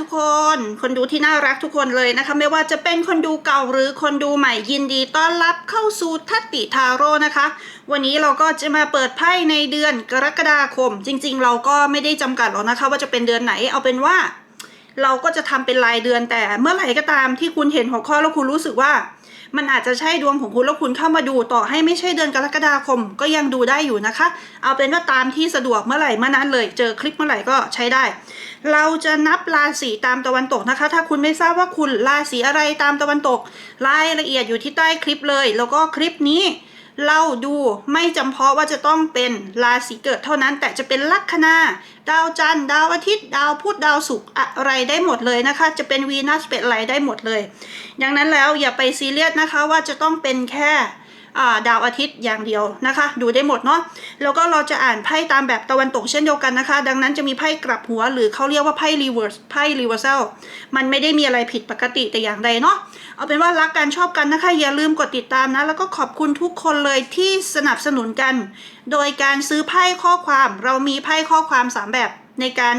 ทุกคน คนดูที่น่ารักทุกคนเลยนะคะ ไม่ว่าจะเป็นคนดูเก่าหรือคนดูใหม่ยินดีต้อนรับเข้าสู่ทัตติทาโร่นะคะ วันนี้เราก็จะมาเปิดไพ่ในเดือนกรกฎาคม จริง ๆ เราก็ไม่ได้จำกัดหรอกนะคะ ว่าจะเป็นเดือนไหนเอาเป็นว่า เราก็จะทำเป็นรายเดือนแต่เมื่อไหร่ก็ตามที่คุณเห็นหัวข้อแล้วคุณรู้สึกว่า มันอาจจะใช่ดวงของคุณแล้วคุณเข้ามาดูต่อให้ไม่ใช่เดือนกรกฎาคม ก็ยังดูได้อยู่นะคะ เอาเป็นว่าตามที่สะดวกเมื่อไหร่เมื่อนั้นเลย เจอคลิปเมื่อไหร่ก็ใช้ได้ เราจะนับราศีตามตะวันตกนะคะ ถ้าคุณไม่ทราบว่าคุณราศีอะไรตามตะวันตก รายละเอียดอยู่ที่ใต้คลิปเลย แล้วก็คลิปนี้ เราดูไม่จำเพาะว่าจะต้องเป็นราศีเกิดเท่านั้น แต่จะเป็นลัคนาดาวจันทร์ดาวอาทิตย์ ดาวพุธดาวศุกร์อะไรได้หมดเลยนะคะ จะเป็นวีนัสเป็นอะไรได้หมดเลย ดังนั้นแล้วอย่าไปซีเรียสนะคะว่าจะต้องเป็นแค่ ดาวอาทิตย์อย่างเดียวนะคะ ดูได้หมดเนาะแล้วก็เราจะอ่านไพ่ตามแบบตะวันตกเช่นเดียวกันนะคะ ดังนั้นจะมีไพ่กลับหัวหรือเขาเรียกว่าไพ่รีเวิร์สไพ่รีเวอร์ซลมันไม่ได้มีอะไรผิดปกติแต่อย่างใดเนาะเอาเป็นว่ารักกันชอบกันนะคะ อย่าลืมกดติดตามนะ แล้วก็ขอบคุณทุกคนเลยที่สนับสนุนกัน โดยการซื้อไพ่ข้อความเรามีไพ่ข้อความสามแบบในการ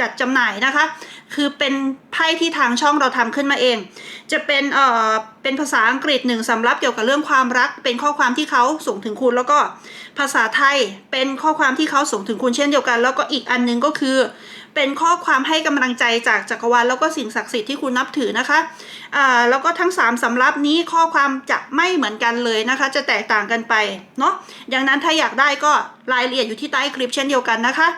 จัดจำหน่ายนะคะ คือเป็นไพ่ที่ทางช่องเราทำขึ้นมาเอง จะเป็นเอ่อเป็นภาษาอังกฤษหนึ่งสำรับเกี่ยวกับเรื่องความรัก เป็นข้อความที่เขาส่งถึงคุณ แล้วก็ภาษาไทยเป็นข้อความที่เขาส่งถึงคุณเช่นเดียวกัน แล้วก็อีกอันหนึงก็คือ เป็นข้อความให้กำลังใจจากจักรวาลแล้วก็สิ่งศักดิ์สิทธิ์ที่คุณนับถือนะคะอ่าแล้วก็ทั้ง 3สำรับนี้ข้อความจะไม่เหมือนกันเลยนะคะ จะแตกต่างกันไปเนาะดังนั้นถ้าอยากได้ก็รายละเอียดอยู่ที่ใต้คลิปเช่นเดียวกันนะคะ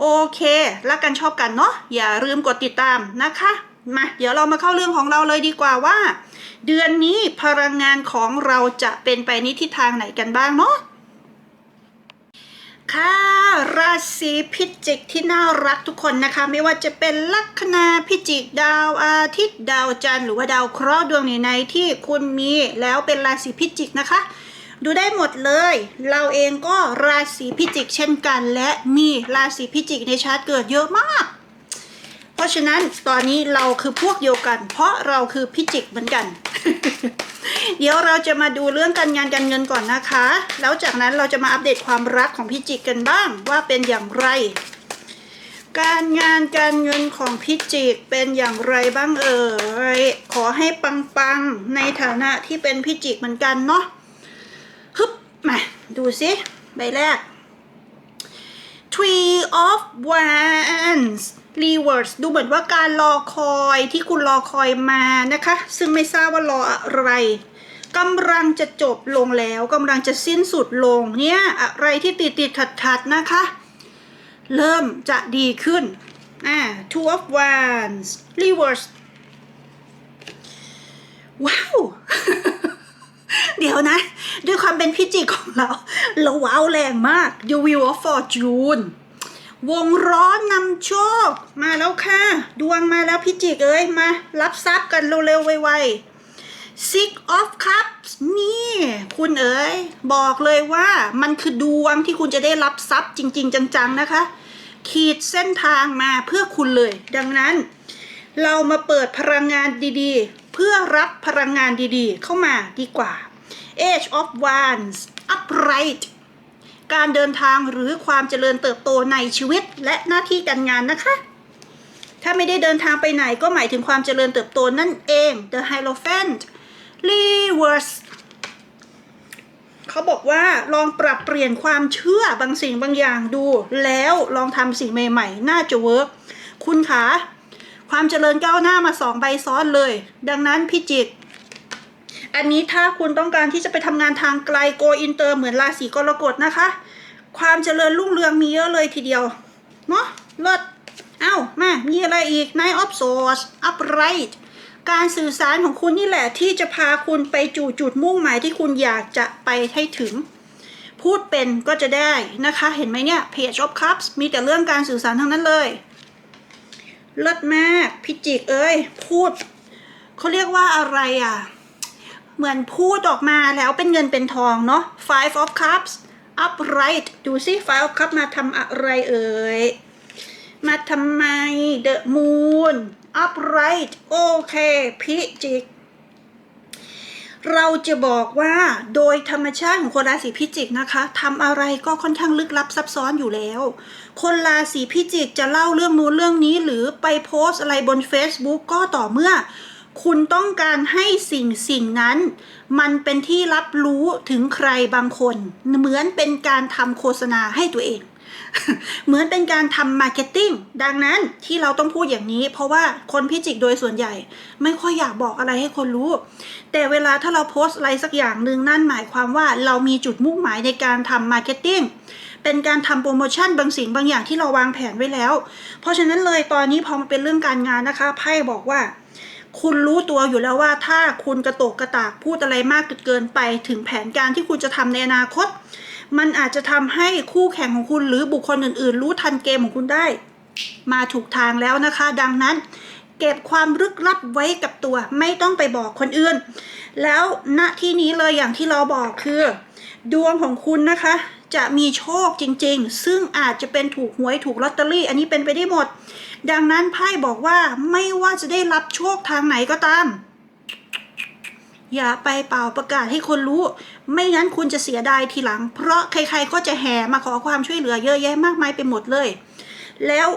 โอเค รักกันชอบกันเนาะอย่าลืมกดติดตามนะคะมาเดี๋ยวเรามาเข้าเรื่องของเราเลยดีกว่าว่า เดือนนี้พลังงานของเราจะเป็นไปในทิศทางไหนกันบ้างเนาะค่ะราศีพิจิกที่น่ารักทุกคนนะคะ ไม่ว่าจะเป็นลัคนาพิจิกดาวอาทิตย์ดาวจันทร์หรือว่าดาวเคราะห์ดวงไหนๆที่คุณมีแล้วเป็นราศีพิจิกนะคะ ดูได้หมดเลย เราเองก็ราศีพิจิกเช่นกัน และมีราศีพิจิกในชาร์ตเกิดเยอะมาก เพราะฉะนั้นตอนนี้เราคือพวกเดียวกัน เพราะเราคือพิจิกเหมือนกัน เดี๋ยวเราจะมาดูเรื่องการงานการเงินก่อนนะคะ แล้วจากนั้นเราจะมาอัปเดตความรักของพิจิกกันบ้างว่าเป็นอย่างไร การงานการเงินของพิจิกเป็นอย่างไรบ้างเอ่ยขอให้ปังๆในฐานะที่เป็นพิจิกเหมือนกันเนาะ มาดูสิใบแรก Tree of Wands Reverse ดูเหมือนว่าการรอคอยที่คุณรอคอยมานะคะ ซึ่งไม่ทราบว่ารออะไรกำลังจะจบลงแล้วกำลังจะสิ้นสุดลงเนี่ยอะไรที่ติดติดขัดขัดๆนะคะ เริ่มจะดีขึ้นอ่า Two of Wands Reverse ว้าว เดี๋ยวนะ ด้วยความเป็นพิจิกของเรา เราว้าวแรงมาก The Wheel of Fortune วงร้อนนำโชค มาแล้วค่ะ ดวงมาแล้วพิจิกเอ้ย มา รับทรัพย์กันเร็วๆ ไวๆ Six of Cups นี่ คุณเอ๋ย บอกเลยว่ามันคือดวงที่คุณจะได้รับทรัพย์จริง ๆ จัง ๆ นะคะ ขีดเส้นทางมาเพื่อคุณเลย ดังนั้น เรามาเปิดพลังงานดีๆ เพื่อรับพลังงานดีๆ เข้ามาดีกว่า Age of Wands upright การเดินทางหรือความเจริญเติบโตในชีวิตและหน้าที่การงานนะคะ ถ้าไม่ได้เดินทางไปไหนก็หมายถึงความเจริญเติบโตนั่นเอง The Hierophant Reverse เขาบอกว่าลองปรับเปลี่ยนความเชื่อบางสิ่งบางอย่างดู แล้วลองทำสิ่งใหม่ ๆ น่าจะเวิร์กคุณคะความเจริญก้าวหน้ามาสองใบซ้อนเลย ดังนั้นพี่จิต อันนี้ถ้าคุณต้องการที่จะไปทำงานทางไกลโกอินเตอร์เหมือนราศีกรกฎนะคะ ความเจริญรุ่งเรืองมีเยอะเลยทีเดียว เนาะเลิศเอ้ามามีอะไรอีก Nine of Swords upright การสื่อสารของคุณนี่แหละที่จะพาคุณไปจู่จุดมุ่งหมายที่คุณอยากจะไปให้ถึง พูดเป็นก็จะได้นะคะ เห็นไหมเนี่ย Page of Cups มีแต่เรื่องการสื่อสารทั้งนั้นเลยเลิศมากพิจิกเอ้ยพูดเขาเรียกว่าอะไรอะ เหมือนพูดออกมาแล้วเป็นเงินเป็นทองเนาะ Five of Cups upright ดูสิ Five of Cups มาทำอะไรเอ่ย มาทำไม The Moon upright โอเค พิจิก เราจะบอกว่าโดยธรรมชาติของคนราศีพิจิกนะคะทำอะไรก็ค่อนข้างลึกลับซับซ้อนอยู่แล้ว คนราศีพิจิกจะเล่าเรื่องนู้นเรื่องนี้หรือไปโพสอะไรบน Facebook ก็ต่อเมื่อ คุณต้องการให้สิ่งสิ่งนั้น มันเป็นที่รับรู้ถึงใครบางคน เหมือนเป็นการทำโฆษณาให้ตัวเอง เหมือนเป็นการทำมาร์เก็ตติ้งดังนั้นที่เราต้องพูดอย่างนี้ เพราะว่าคนพิจิกโดยส่วนใหญ่ ไม่ค่อยอยากบอกอะไรให้คนรู้ แต่เวลาถ้าเราโพสต์อะไรสักอย่างหนึ่งนั่นหมายความว่าเรามีจุดมุ่งหมายในการทำมาร์เก็ตติ้งเป็นการทำโปรโมชั่นบางสิ่งบางอย่างที่เราวางแผนไว้แล้ว เพราะฉะนั้นเลยตอนนี้พอมันเป็นเรื่องการงานนะคะไพ่บอกว่า คุณรู้ตัวอยู่แล้วว่าถ้าคุณกระโตกกระตากพูดอะไรมากเกินไปถึงแผนการที่คุณจะทำในอนาคต มันอาจจะทำให้คู่แข่งของคุณหรือบุคคลอื่น ๆ รู้ทันเกมของคุณได้ มาถูกทางแล้วนะคะ ดังนั้นเก็บความลึกลับไว้กับตัวไม่ต้องไปบอกคนอื่น แล้วณที่นี้เลยอย่างที่เราบอกคือ ดวงของคุณนะคะ จะมีโชคจริงๆ ซึ่งอาจจะเป็นถูกหวยถูกลอตเตอรี่ อันนี้เป็นไปได้หมด ดังนั้นไพ่บอกว่าไม่ว่าจะได้รับโชคทางไหนก็ตาม อย่าไปเป่าประกาศให้คนรู้ ไม่งั้นคุณจะเสียดายทีหลัง เพราะใครๆก็จะแห่มาขอความช่วยเหลือเยอะแยะมากมายไปหมดเลย แล้ว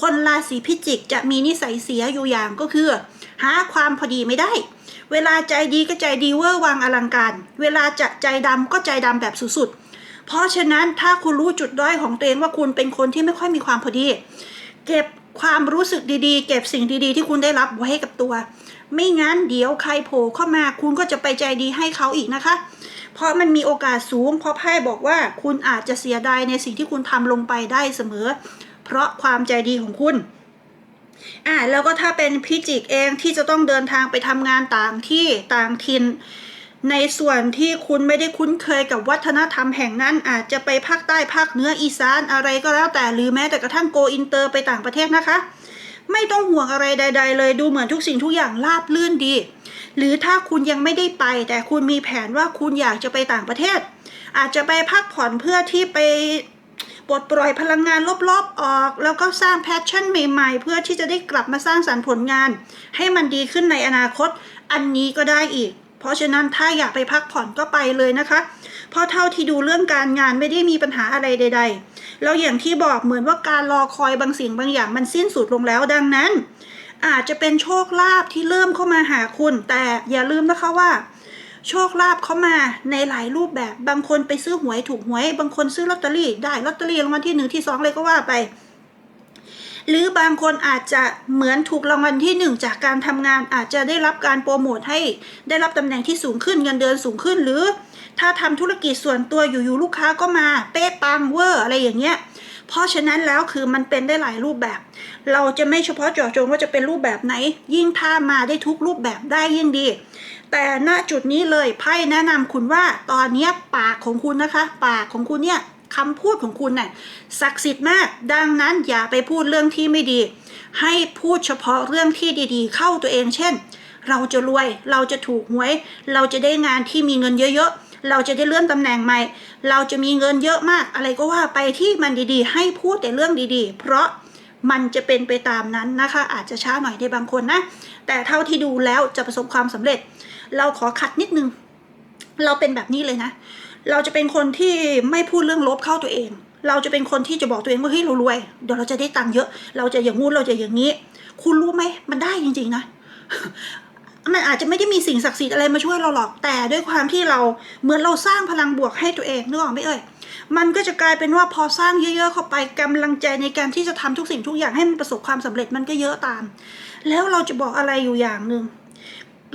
คนราศีพิจิกจะมีนิสัยเสียอยู่อย่างก็คือ หาความพอดีไม่ได้ เวลาใจดีก็ใจดีเวอร์วางอลังการ เวลาจะใจดำก็ใจดำแบบสุดๆ เพราะฉะนั้นถ้าคุณรู้จุดด้อยของตัวเองว่าคุณเป็นคนที่ไม่ค่อยมีความพอดี เก็บความรู้สึกดีๆ เก็บสิ่งดีๆ ที่คุณได้รับไว้ให้กับตัว ไม่งั้นเดี๋ยวใครโผล่เข้ามาคุณก็จะไปใจดีให้เขาอีกนะคะ เพราะมันมีโอกาสสูง เพราะไพ่บอกว่าคุณอาจจะเสียดายในสิ่งที่คุณทำลงไปได้เสมอ เพราะความใจดีของคุณอ่าแล้วก็ถ้าเป็นพิจิกเองที่จะต้องเดินทางไปทำงานต่างที่ต่างถิ่น ในส่วนที่คุณไม่ได้คุ้นเคยกับวัฒนธรรมแห่งนั้น อาจจะไปภาคใต้ภาคเหนืออีสานอะไรก็แล้วแต่หรือแม้แต่กระทั่งโกอินเตอร์ไปต่างประเทศนะคะ ไม่ต้องห่วงอะไรใด ๆ เลยดูเหมือนทุกสิ่งทุกอย่างราบลื่นดี หรือถ้าคุณยังไม่ได้ไป แต่คุณมีแผนว่าคุณอยากจะไปต่างประเทศ อาจจะไปพักผ่อนเพื่อที่ไปปลดปล่อยพลังงานลบๆออก แล้วก็สร้างแพชชั่นใหม่ๆ เพื่อที่จะได้กลับมาสร้างสรรค์ผลงาน ให้มันดีขึ้นในอนาคต อันนี้ก็ได้อีก เพราะฉะนั้นถ้าอยากไปพักผ่อนก็ไปเลยนะคะ เพราะเท่าที่ดูเรื่องการงานไม่ได้มีปัญหาอะไรใด ๆ แล้วอย่างที่บอกเหมือนว่าการรอคอยบางสิ่งบางอย่างมันสิ้นสุดลงแล้วดังนั้น อาจจะเป็นโชคลาภที่เริ่มเข้ามาหาคุณ แต่อย่าลืมนะคะว่า โชคลาภเข้ามาในหลายรูปแบบบางคนไปซื้อหวยถูกหวย บางคนซื้อลอตเตอรี่ได้ลอตเตอรี่รางวัลที่หนึ่งที่สองเลยก็ว่าไป หรือบางคนอาจจะเหมือนถูกรางวัลที่หนึ่งจากการทำงานอาจจะได้รับการโปรโมทให้ได้รับตำแหน่งที่สูงขึ้นเงินเดือนสูงขึ้น หรือถ้าทำธุรกิจส่วนตัวอยู่ๆลูกค้าก็มาเป๊ะปังเวอร์อะไรอย่างเงี้ยเพราะฉะนั้นแล้วคือมันเป็นได้หลายรูปแบบ เราจะไม่เฉพาะเจาะจงว่าจะเป็นรูปแบบไหน ยิ่งถ้ามาได้ทุกรูปแบบได้ยิ่งดี แต่ณจุดนี้เลยไพ่แนะนำคุณว่าตอนนี้ปากของคุณนะคะ ปากของคุณเนี่ย คำพูดของคุณน่ะศักดิ์สิทธิ์มาก ดังนั้นอย่าไปพูดเรื่องที่ไม่ดี ให้พูดเฉพาะเรื่องที่ดีๆ เข้าตัวเอง เช่น เราจะรวย เราจะถูกหวย เราจะได้งานที่มีเงินเยอะๆ เราจะได้เลื่อนตำแหน่งใหม่ เราจะมีเงินเยอะมาก อะไรก็ว่าไปที่มันดีๆ ให้พูดแต่เรื่องดีๆ เพราะมันจะเป็นไปตามนั้นนะคะ อาจจะช้าหน่อยในบางคนนะ แต่เท่าที่ดูแล้วจะประสบความสำเร็จ เราขอขัดนิดนึง เราเป็นแบบนี้เลยนะ เราจะเป็นคนที่ไม่พูดเรื่องลบเข้าตัวเอง เราจะเป็นคนที่จะบอกตัวเองว่าเฮ้ยเรารวย เดี๋ยวเราจะได้ตังค์เยอะ เราจะอย่างงู้นเราจะอย่างนี้ คุณรู้ไหมมันได้จริง ๆ นะ มันอาจจะไม่ได้มีสิ่งศักดิ์สิทธิ์อะไรมาช่วยเราหรอก แต่ด้วยความที่เราเหมือนเราสร้างพลังบวกให้ตัวเองนึกออกไหมเอ่ย มันก็จะกลายเป็นว่าพอสร้างเยอะๆเข้าไปกำลังใจในการที่จะทำทุกสิ่งทุกอย่างให้มันประสบความสำเร็จมันก็เยอะตาม แล้วเราจะบอกอะไรอยู่อย่างหนึ่ง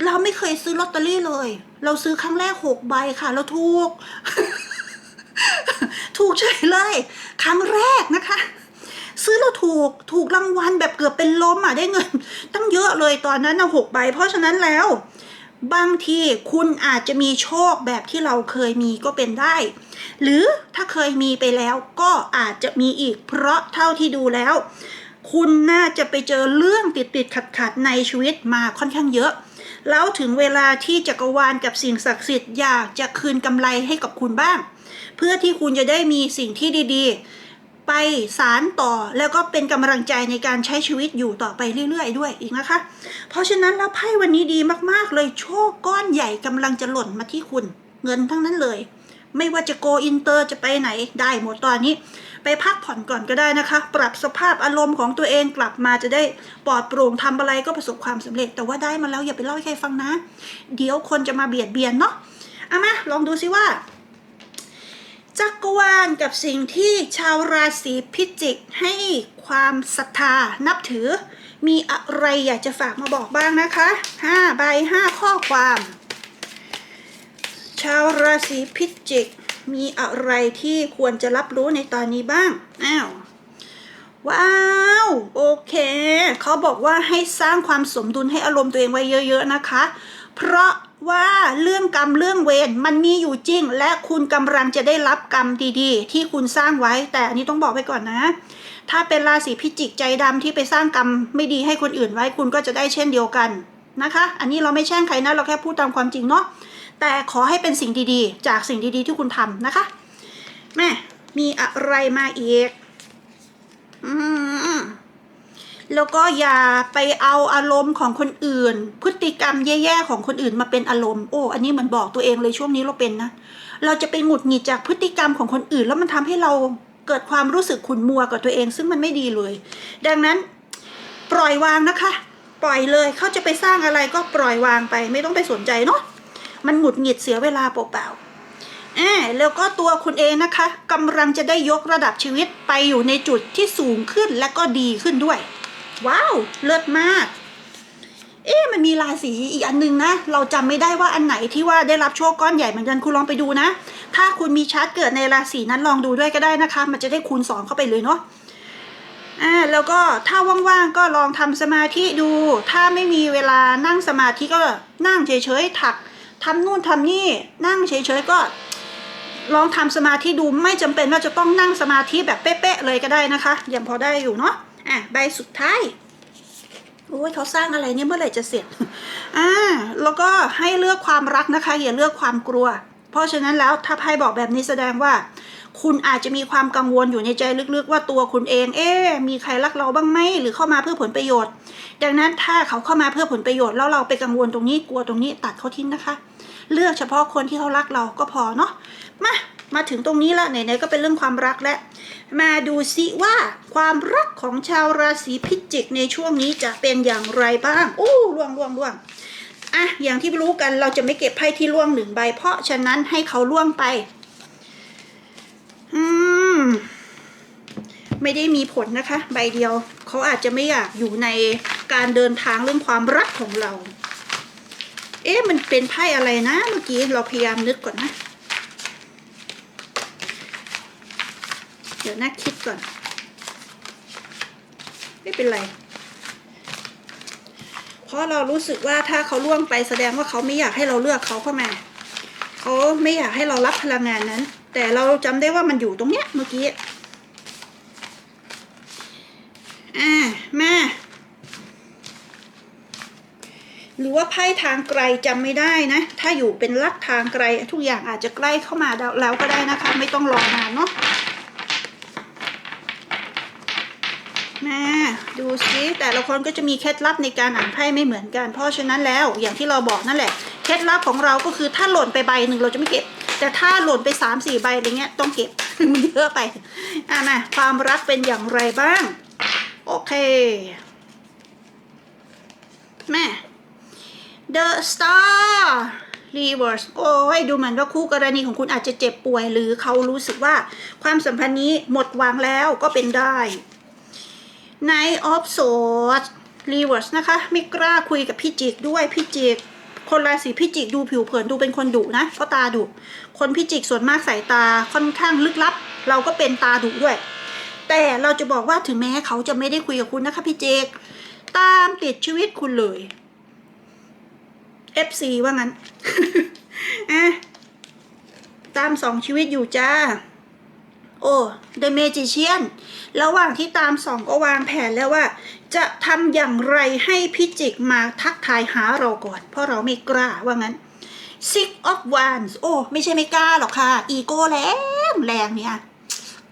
เราไม่เคยซื้อลอตเตอรี่เลย เราซื้อครั้งแรกหกใบค่ะแล้วถูก ถูกเฉยเลย ครั้งแรกนะคะ ซื้อแล้วถูกถูกรางวัลแบบเกือบเป็นล้มอะได้เงิน ตั้งเยอะเลยตอนนั้นนะหกใบ เพราะฉะนั้นแล้ว บางทีคุณอาจจะมีโชคแบบที่เราเคยมีก็เป็นได้ หรือถ้าเคยมีไปแล้วก็อาจจะมีอีก เพราะเท่าที่ดูแล้ว คุณน่าจะไปเจอเรื่องติดติดขัดขัดๆในชีวิตมาค่อนข้างเยอะ แล้วถึงเวลาที่จักรวาลกับสิ่งศักดิ์สิทธิ์อยากจะคืนกำไรให้กับคุณบ้าง เพื่อที่คุณจะได้มีสิ่งที่ดีๆ ไปสารต่อแล้วก็เป็นกำลังใจในการใช้ชีวิตอยู่ต่อไปเรื่อยๆ ด้วยอีกนะคะ เพราะฉะนั้นแล้วไพ่วันนี้ดีมากๆ เลยโชคก้อนใหญ่กำลังจะหล่นมาที่คุณ เงินทั้งนั้นเลย ไม่ว่าจะโกอินเตอร์จะไปไหนได้หมดตอนนี้ ไปพักผ่อนก่อนก็ได้นะคะ ปรับสภาพอารมณ์ของตัวเองกลับมาจะได้ปลอดโปร่งทำอะไรก็ประสบความสำเร็จ แต่ว่าได้มาแล้วอย่าไปเล่าให้ใครฟังนะ เดี๋ยวคนจะมาเบียดเบียนเนาะเอามาลองดูซิว่าจักรวาลกับสิ่งที่ชาวราศีพิจิกให้ความศรัทธานับถือ มีอะไรอยากจะฝากมาบอกบ้างนะคะ5ใบ5ข้อความ ชาวราศีพิจิก มีอะไรที่ควรจะรับรู้ในตอนนี้บ้าง อ้าว ว้าว โอเค เขาบอกว่าให้สร้างความสมดุลให้อารมณ์ตัวเองไว้เยอะ ๆ นะคะ เพราะว่าเรื่องกรรมเรื่องเวรมันมีอยู่จริง และคุณกำลังจะได้รับกรรมดีๆ ที่คุณสร้างไว้ แต่อันนี้ต้องบอกไว้ก่อนนะ ถ้าเป็นราศีพิจิกใจดำที่ไปสร้างกรรมไม่ดีให้คนอื่นไว้ คุณก็จะได้เช่นเดียวกันนะคะ อันนี้เราไม่แช่งใครนะ เราแค่พูดตามความจริงเนาะ แต่ขอให้เป็นสิ่งดีๆ จากสิ่งดีๆ ที่คุณทำนะคะ แม่มีอะไรมาอีกอืมแล้วก็อย่าไปเอาอารมณ์ของคนอื่น พฤติกรรมแย่ๆของคนอื่นมาเป็นอารมณ์โอ้อันนี้เหมือนบอกตัวเองเลยช่วงนี้เราเป็นนะเราจะไปหงุดหงิดจากพฤติกรรมของคนอื่น แล้วมันทำให้เราเกิดความรู้สึกขุ่นมัวกับตัวเอง ซึ่งมันไม่ดีเลย ดังนั้นปล่อยวางนะคะ ปล่อยเลยเขาจะไปสร้างอะไรก็ปล่อยวางไป ไม่ต้องไปสนใจเนาะ มันหงุดหงิดเสียเวลาเปล่าๆอ่าแล้วก็ตัวคุณเองนะคะกำลังจะได้ยกระดับชีวิตไปอยู่ในจุดที่สูงขึ้นและก็ดีขึ้นด้วย ว้าว เลิศมาก เอ๊ะมันมีราศีอีกอันนึงนะ เราจำไม่ได้ว่าอันไหนที่ว่าได้รับโชคก้อนใหญ่เหมือนกันคุณลองไปดูนะ ถ้าคุณมีชาร์ตเกิดในราศีนั้นลองดูด้วยก็ได้นะคะ มันจะได้คูณสองเข้าไปเลยเนาะอ่าแล้วก็ถ้าว่างๆก็ลองทำสมาธิดู ถ้าไม่มีเวลานั่งสมาธิก็นั่งเฉยๆถัก ทำนู่นทำนี่นั่งเฉยๆก็ลองทำสมาธิดูไม่จำเป็นว่าจะต้องนั่งสมาธิแบบเป๊ะๆเลยก็ได้นะคะ ยังพอได้อยู่เนาะอะใบสุดท้ายโอ้ยเขาสร้างอะไรเนี่ยเมื่อไหร่จะเสร็จอ่าแล้วก็ให้เลือกความรักนะคะอย่าเลือกความกลัว เพราะฉะนั้นแล้วถ้าไพ่บอกแบบนี้แสดงว่า คุณอาจจะมีความกังวลอยู่ในใจลึกๆ ว่าตัวคุณเอง เอ๊มีใครรักเราบ้างไหมหรือเข้ามาเพื่อผลประโยชน์ ดังนั้นถ้าเขาเข้ามาเพื่อผลประโยชน์แล้วเราไปกังวลตรงนี้กลัวตรงนี้ตัดเขาทิ้งนะคะ เลือกเฉพาะคนที่เขารักเราก็พอเนาะมามาถึงตรงนี้ละไหนๆก็เป็นเรื่องความรักแล้วมาดูซิว่าความรักของชาวราศีพิจิกในช่วงนี้จะเป็นอย่างไรบ้างอู้ล่วงล่วงล่วงอะอย่างที่รู้กันเราจะไม่เก็บไพ่ที่ล่วงหนึ่งใบ เพราะฉะนั้นให้เขาล่วงไป อืม ไม่ได้มีผลนะคะ ใบเดียว เขาอาจจะไม่อยากอยู่ในการเดินทางเรื่องความรักของเรา เอ๊ะมันเป็นไพ่อะไรนะเมื่อกี้เราพยายามนึกก่อนนะ เดี๋ยวนะคิดก่อน ไม่เป็นไร เพราะเรารู้สึกว่าถ้าเขาล่วงไปแสดงว่าเขาไม่อยากให้เราเลือกเขาเข้ามา เขาไม่อยากให้เรารับพลังงานนั้น แต่เราจำได้ว่ามันอยู่ตรงเนี้ยเมื่อกี้ อ่าแม่ หรือว่าไพ่ทางไกลจำไม่ได้นะ ถ้าอยู่เป็นลักทางไกล ทุกอย่างอาจจะใกล้เข้ามาแล้วก็ได้นะคะ ไม่ต้องรอนานเนาะแม่ดูซิแต่ละคนก็จะมีเคล็ดลับในการอ่านไพ่ไม่เหมือนกัน เพราะฉะนั้นแล้วอย่างที่เราบอกนั่นแหละ เคล็ดลับของเราก็คือถ้าหล่นไปใบหนึ่งเราจะไม่เก็บ แต่ถ้าหล่นไปสามสี่ใบอะไรเงี้ยต้องเก็บมันเยอะไปอะมาความรักเป็นอย่างไรบ้าง โอเค แม่ The Star Reverse โอ้ยดูเหมือนว่าคู่กรณีของคุณอาจจะเจ็บป่วย หรือเขารู้สึกว่าความสัมพันธ์นี้หมดหวังแล้วก็เป็นได้ Night of Swords Reverse นะคะ ไม่กล้าคุยกับพี่จิกด้วยพี่จิกคนราศีพิจิกดูผิวเผินดูเป็นคนดุนะเพราะตาดุ คนพิจิกส่วนมากสายตาค่อนข้างลึกลับ เราก็เป็นตาดุด้วย แต่เราจะบอกว่าถึงแม้เขาจะไม่ได้คุยกับคุณนะคะพี่จิกตามติดชีวิตคุณเลย FC ว่างั้นอะตามสองชีวิตอยู่จ้า โอ้ The Magician ระหว่างที่ตามสองก็วางแผนแล้วว่า จะทำอย่างไรให้พิจิกมาทักทายหาเราก่อน เพราะเราไม่กล้าว่างั้น Six of Wands โอ้ ไม่ใช่ไม่กล้าหรอกค่ะ อีโก้แรงแรงเนี่ย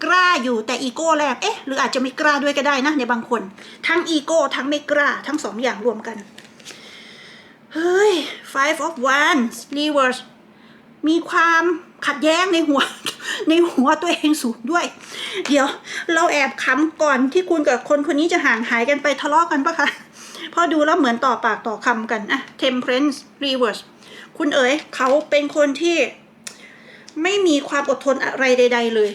กล้าอยู่แต่อีโก้แรงเอ๊ะ หรืออาจจะไม่กล้าด้วยก็ได้นะในบางคน ทั้งอีโก้ทั้งไม่กล้าทั้งสองอย่างรวมกัน เฮ้ย five of wands reverse มีความขัดแย้งในหัว ในหัวตัวเองสูงด้วย เดี๋ยวเราแอบขำก่อนที่คุณกับคนคนนี้จะห่างหายกันไปทะเลาะกันปะคะพอดูแล้วเหมือนต่อปากต่อคำกันอะ temperance reverse คุณเอ๋ยเขาเป็นคนที่ไม่มีความอดทนอะไรใด ๆ เลย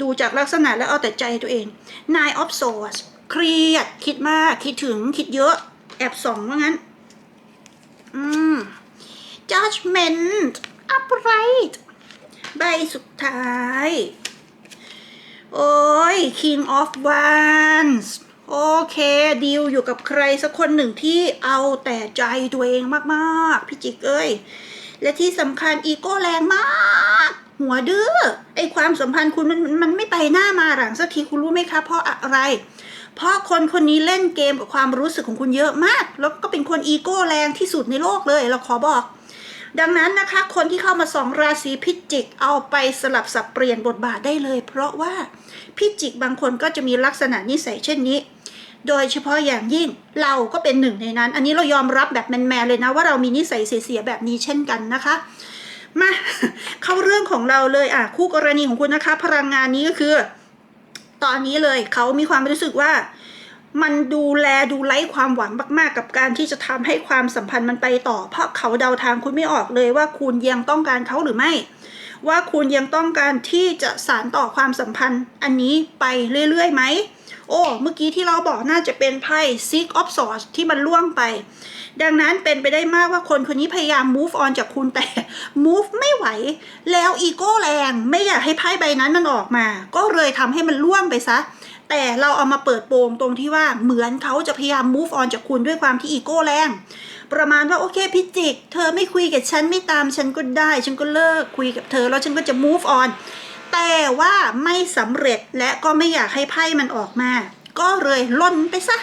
ดูจากลักษณะแล้วเอาแต่ใจตัวเอง nine of swords เครียด คิดมาก คิดถึงคิดเยอะ แอบส่องว่างั้น อืม judgment upright ใบสุดท้าย โอ้ย king of wands โอเคดีลอยู่กับใครสักคนหนึ่งที่เอาแต่ใจตัวเองมากๆ พี่จิกเอ้ย และที่สำคัญอีโก้แรงมาก หัวดื้อไอความสัมพันธ์คุณมันมันไม่ไปหน้ามาหลังสักทีคุณรู้ไหมคะเพราะอะไร เพราะคนคนนี้เล่นเกมกับความรู้สึกของคุณเยอะมาก แล้วก็เป็นคนอีโก้แรงที่สุดในโลกเลย เราขอบอก ดังนั้นนะคะ คนที่เข้ามาสองราศีพิจิกเอาไปสลับสับเปลี่ยนบทบาทได้เลย เพราะว่าพิจิกบางคนก็จะมีลักษณะนิสัยเช่นนี้ โดยเฉพาะอย่างยิ่งเราก็เป็นหนึ่งในนั้น อันนี้เรายอมรับแบบแมนๆเลยนะว่าเรามีนิสัยเสียๆแบบนี้เช่นกันนะคะมาเข้าเรื่องของเราเลยอะคู่กรณีของคุณนะคะ พลังงานนี้ก็คือ ตอนนี้เลยเขามีความรู้สึกว่า มันดูแลดูไร้ความหวังมาก ๆ กับการที่จะทำให้ความสัมพันธ์มันไปต่อ เพราะเขาเดาทางคุณไม่ออกเลยว่าคุณยังต้องการเขาหรือไม่ ว่าคุณยังต้องการที่จะสานต่อความสัมพันธ์อันนี้ไปเรื่อยๆไหม โอ้ เมื่อกี้ที่เราบอกน่าจะเป็นไพ่ Six of Swords ที่มันล่วงไป ดังนั้นเป็นไปได้มากว่าคนคนนี้พยายาม move on จากคุณแต่ move ไม่ไหว แล้วอีโก้แรงไม่อยากให้ไพ่ใบนั้นมันออกมา ก็เลยทำให้มันล่วงไปซะแต่เราเอามาเปิดโปงตรงที่ว่าเหมือนเขาจะพยายาม move on จากคุณด้วยความที่อีโก้แรง ประมาณว่าโอเคพิจิก เธอไม่คุยกับฉันไม่ตามฉันก็ได้ ฉันก็เลิกคุยกับเธอแล้วฉันก็จะ move on แต่ว่าไม่สำเร็จและก็ไม่อยากให้ไพ่มันออกมา ก็เลยล่นไปซะ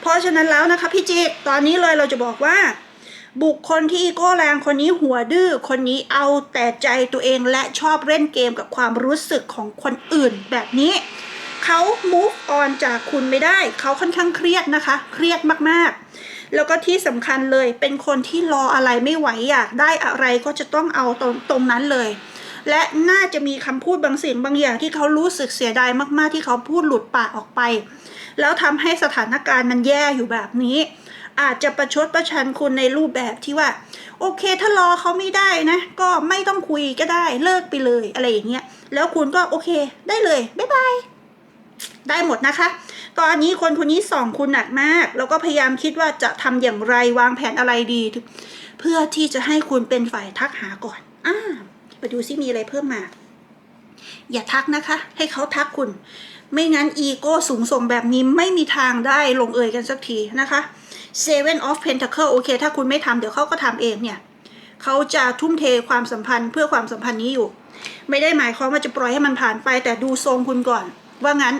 เพราะฉะนั้นแล้วนะคะพี่จิกตอนนี้เลยเราจะบอกว่า บุคคลที่อีโก้แรงคนนี้หัวดื้อคนนี้เอาแต่ใจตัวเองและชอบเล่นเกมกับความรู้สึกของคนอื่นแบบนี้เขา move on จากคุณไม่ได้ เขาค่อนข้างเครียดนะคะ เครียดมากๆ แล้วก็ที่สำคัญเลยเป็นคนที่รออะไรไม่ไหวอยากได้อะไรก็จะต้องเอาตรงตรงนั้นเลย และน่าจะมีคำพูดบางสิ่งบางอย่างที่เขารู้สึกเสียดายมากๆที่เขาพูดหลุดปากออกไป แล้วทำให้สถานการณ์มันแย่อยู่แบบนี้อาจจะประชดประชันคุณในรูปแบบที่ว่า โอเคถ้ารอเขาไม่ได้นะ ก็ไม่ต้องคุยก็ได้เลิกไปเลยอะไรอย่างเงี้ย แล้วคุณก็โอเคได้เลย บ๊ายบาย ได้หมดนะคะ ตอนนี้คนคนนี้ส่องคุณหนักมาก แล้วก็พยายามคิดว่าจะทำอย่างไรวางแผนอะไรดี เพื่อที่จะให้คุณเป็นฝ่ายทักหาก่อนอ่าไปดูซิมีอะไรเพิ่มมา อย่าทักนะคะ ให้เขาทักคุณ ไม่งั้นอีโก้สูงส่งแบบนี้ไม่มีทางได้ลงเอยกันสักทีนะคะ Seven of Pentacle โอเค ถ้าคุณไม่ทำเดี๋ยวเขาก็ทำเองเนี่ยเขาจะทุ่มเทความสัมพันธ์เพื่อความสัมพันธ์นี้อยู่ ไม่ได้หมายความว่าจะปล่อยให้มันผ่านไป แต่ดูทรงคุณก่อน ว่างั้น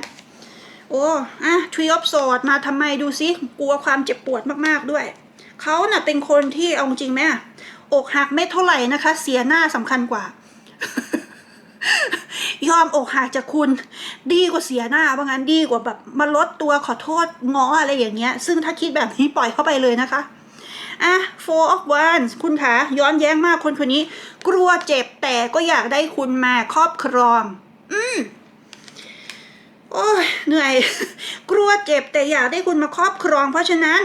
โอ้อะทรีออฟโซดมาทำไมดูซิกลัวความเจ็บปวดมากๆด้วย เขาน่ะเป็นคนที่เอาจริงไหมอะอกหักไม่เท่าไหร่นะคะ เสียหน้าสำคัญกว่า ยอมอกหักจากคุณ ดีกว่าเสียหน้าว่างั้นดีกว่าแบบมาลดตัวขอโทษง้ออะไรอย่างเงี้ย ซึ่งถ้าคิดแบบนี้ปล่อยเข้าไปเลยนะคะอะ four of wands คุณคะย้อนแย้งมากคนคนนี้ กลัวเจ็บแต่ก็อยากได้คุณมาครอบครอง อืม โอ้ยเหนื่อย กลัวเจ็บแต่อยากได้คุณมาครอบครอง เพราะฉะนั้น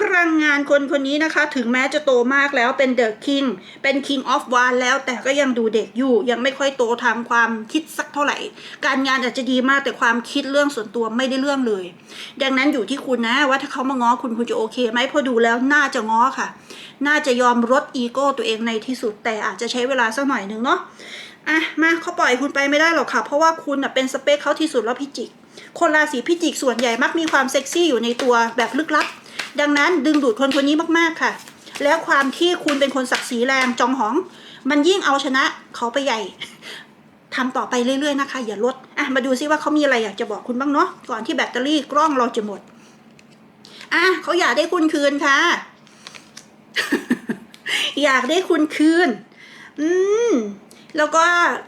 พลังงานคนคนนี้นะคะ ถึงแม้จะโตมากแล้วเป็นเดอะคิงเป็น King of w a n แล้วแต่ก็ยังดูเด็กอยู่ ยังไม่ค่อยโตทางความคิดสักเท่าไหร่ การงานอาจจะดีมากแต่ความคิดเรื่องส่วนตัวไม่ได้เรื่องเลย ดังนั้นอยู่ที่คุณนะว่าถ้าเขามาง้อคุณคุณจะโอเคไหมพอดูแล้วน่าจะง้อค่ะ น่าจะยอมลดอีโก้ตัวเองในที่สุดแต่อาจจะใช้เวลาสักหน่อยนึงเนาะ อะมาเขาปล่อยคุณไปไม่ได้หรอกค่ะ เพราะว่าคุณเป็นสเปคเขาที่สุดแล้วพิจิก คนราศีพิจิกส่วนใหญ่มักมีความเซ็กซี่อยู่ในตัวแบบลึกลับ ดังนั้นดึงดูดคนคนนี้มากๆค่ะ แล้วความที่คุณเป็นคนศักดิ์ศรีแรงจองหอง มันยิ่งเอาชนะเขาไปใหญ่ทำต่อไปเรื่อยๆนะคะ อย่าลดอะมาดูซิว่าเขามีอะไรอยากจะบอกคุณบ้างเนาะก่อนที่แบตเตอรี่กล้องเราจะหมดอะเขาอยากได้คุณคืนค่ะ อยากได้คุณคืน อืม แล้วก็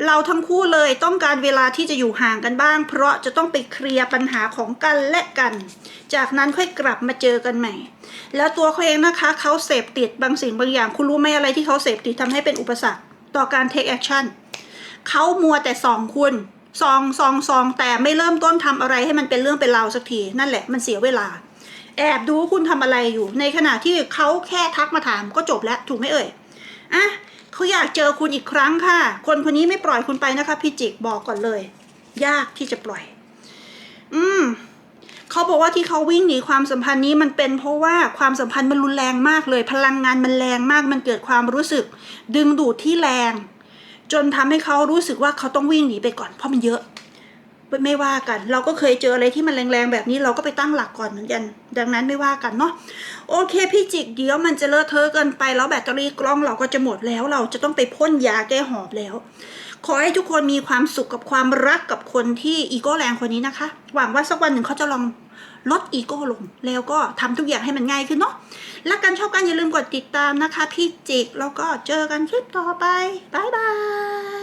เราทั้งคู่เลยต้องการเวลาที่จะอยู่ห่างกันบ้าง เพราะจะต้องไปเคลียร์ปัญหาของกันและกัน จากนั้นค่อยกลับมาเจอกันใหม่ แล้วตัวเขาเองนะคะเขาเสพติดบางสิ่งบางอย่าง คุณรู้ไหมอะไรที่เขาเสพติดทำให้เป็นอุปสรรค ต่อการ take action เขามัวแต่ส่องคุณซองซองซองแต่ไม่เริ่มต้นทำอะไรให้มันเป็นเรื่องเป็นราวสักทีนั่นแหละมันเสียเวลา แอบดูคุณทำอะไรอยู่ ในขณะที่เขาแค่ทักมาถามก็จบแล้วถูกไหมเอ่ยอะ เขาอยากเจอคุณอีกครั้งค่ะ คนคนนี้ไม่ปล่อยคุณไปนะคะ พี่จิกบอกก่อนเลย ยากที่จะปล่อย อืมเขาบอกว่าที่เขาวิ่งหนีความสัมพันธ์นี้มันเป็นเพราะว่าความสัมพันธ์มันรุนแรงมากเลย พลังงานมันแรงมาก มันเกิดความรู้สึก ดึงดูดที่แรง จนทำให้เขารู้สึกว่าเขาต้องวิ่งหนีไปก่อนเพราะมันเยอะไม่ว่ากัน เราก็เคยเจออะไรที่มันแรงๆแบบนี้เราก็ไปตั้งหลักก่อนเหมือนกัน ดังนั้นไม่ว่ากันเนาะ โอเคพี่จิกเดี๋ยวมันจะเลอะเทอะเกินไปแล้วแบตเตอรี่กล้องเราก็จะหมดแล้ว เราจะต้องไปพ่นยาแก้หอบแล้ว ขอให้ทุกคนมีความสุขกับความรักกับคนที่อีโก้แรงคนนี้นะคะ หวังว่าสักวันหนึ่งเขาจะลองลดอีโก้ลง แล้วก็ทำทุกอย่างให้มันง่ายขึ้นเนาะรักกันชอบกันอย่าลืมกดติดตามนะคะ พี่จิกแล้วก็เจอกันคลิปต่อไปบายบาย